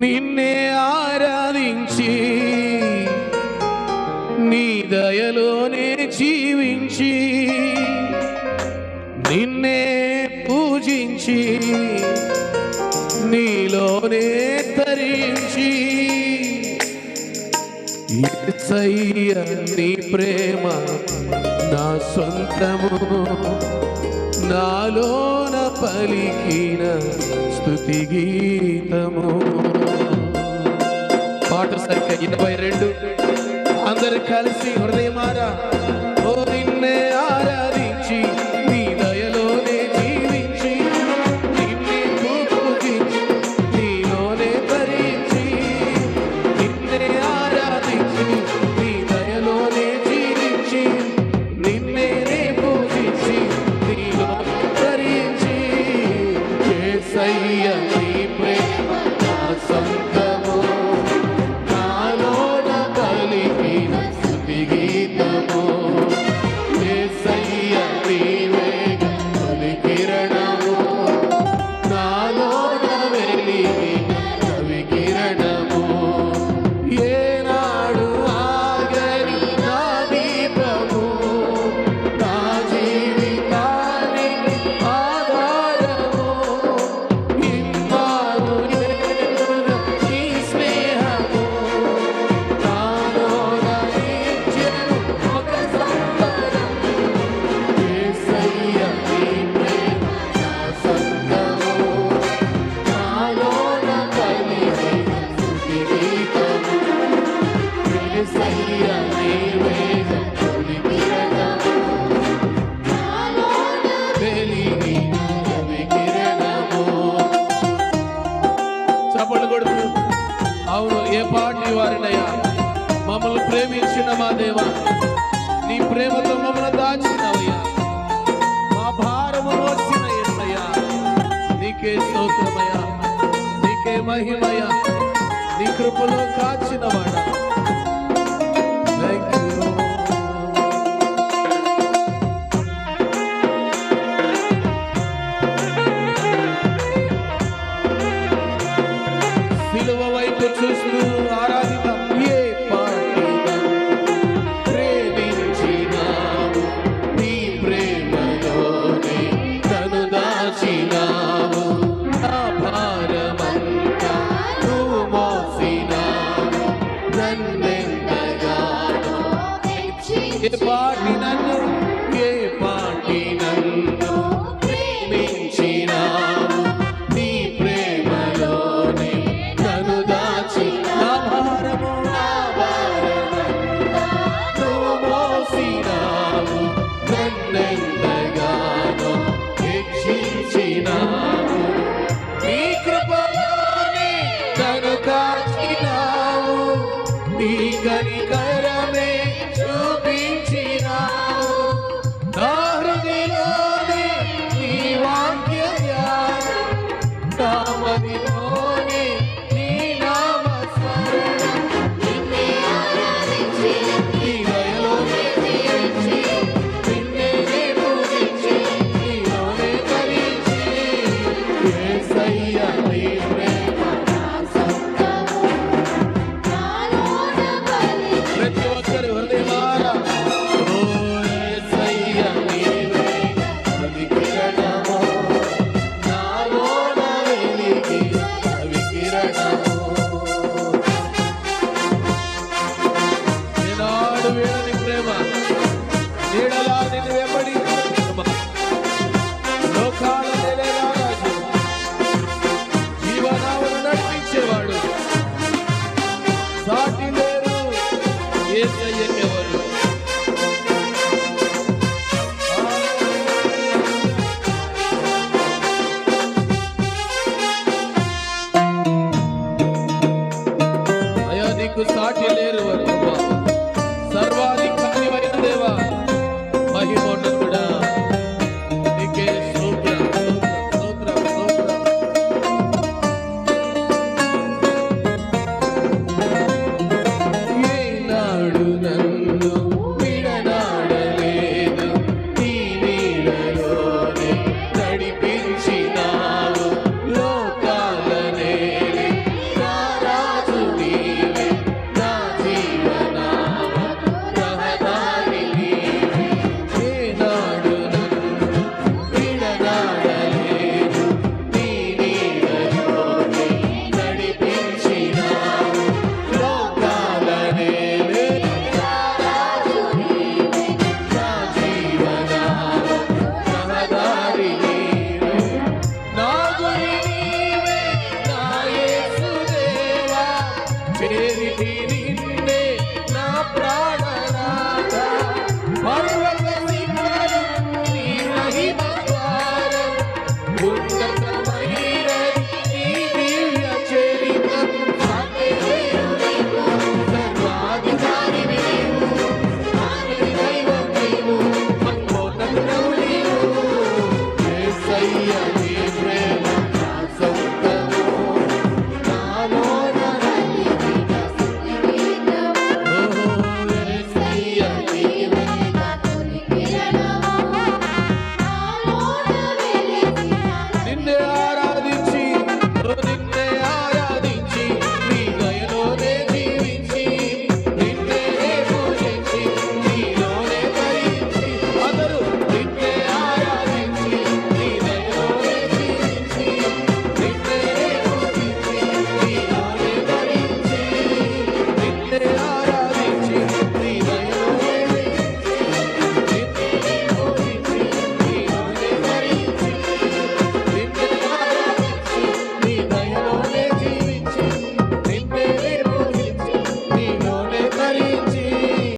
నిన్నే ఆరాధించి నీ దయలోనే జీవించి నిన్నే పూజించి నీలోనే తరించి నీ ప్రేమ నా సొంతము నాలోన పలికిన స్థుతి గీతము. సంఖ్య ఇరవై రెండు. అందరు కలిసి హృదయమారా. ఓ నిన్నే ఆరా. మహిమయ నీ కృపలో కాచినవాడా? goodbye. ಬೇಕು ಸಾಟಿಲೇರುವರು